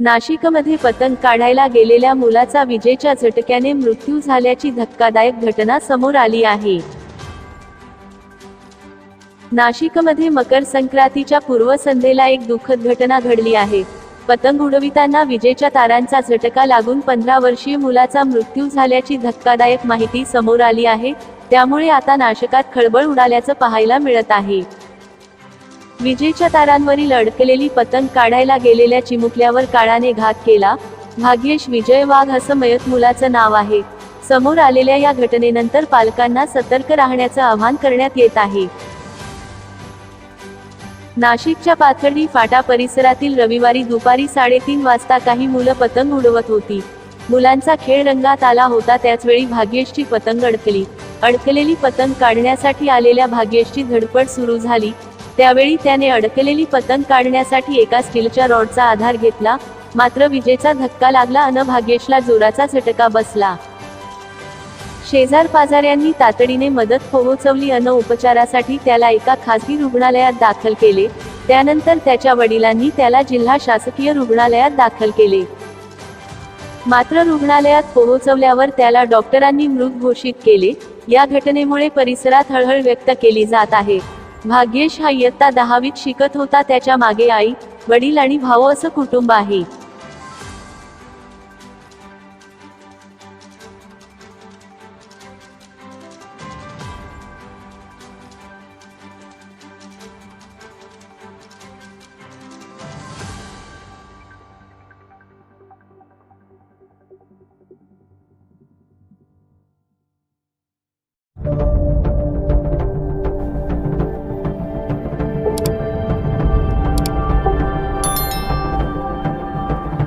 नाशिकमध्ये पतंग काढायला गेलेल्या मुलाचा विजेच्या झटक्याने मृत्यू झाल्याची धक्कादायक घटना समोर आली आहे. नाशिकमध्ये मकर संक्रांतीच्या पूर्वसंध्येला एक दुःखद घटना घडली आहे. पतंग उडविताना विजेच्या तारांचा झटका लागून पंधरा वर्षीय मुलाचा मृत्यू झाल्याची धक्कादायक माहिती समोर आली आहे. त्यामुळे आता नाशकात खळबळ उडाल्याचं पाहायला मिळत आहे. विजेच्या तारांवरील अडकलेली पतंग काढायला गेलेल्या चिमुकल्यावर काळाने घात केला. भाग्येश विजय वाघ असं मयत मुलाचं नाव आहे. समोर आलेल्या या घटनेनंतर पालकांना सतर्क राहण्याचं आवाहन करण्यात येत आहे. नाशिकच्या पाथर्डी फाटा परिसरातील रविवारी दुपारी साडेतीन वाजता काही मुलं पतंग उडवत होती. मुलांचा खेळ रंगात आला होता त्याचवेळी भाग्येशची पतंग अडकली. अडकलेली पतंग काढण्यासाठी आलेल्या भाग्येशची धडपड सुरू झाली. त्यावेळी त्याने अडकलेली पतंग काढण्यासाठी एका स्टीलच्या रॉडचा आधार घेतला मात्र विजेचा धक्का लागला अन भाग्येशला जोराचा झटका बसला. शेजार पाजाऱ्यांनी तातडीने मदत पोहोचवली अन उपचारासाठी त्याला एका खासगी रुग्णालयात दाखल केले त्यानंतर त्याच्या वडिलांनी त्याला जिल्हा शासकीय रुग्णालयात दाखल केले. मात्र रुग्णालयात पोहोचवल्यावर त्याला डॉक्टरांनी मृत घोषित केले या घटनेमुळे परिसरात हळहळ व्यक्त केली जात आहे. भाग्येश हा इयत्ता दहावीत शिकत होता त्याच्यामागे आई वडील आणि भाऊ असं कुटुंब आहे.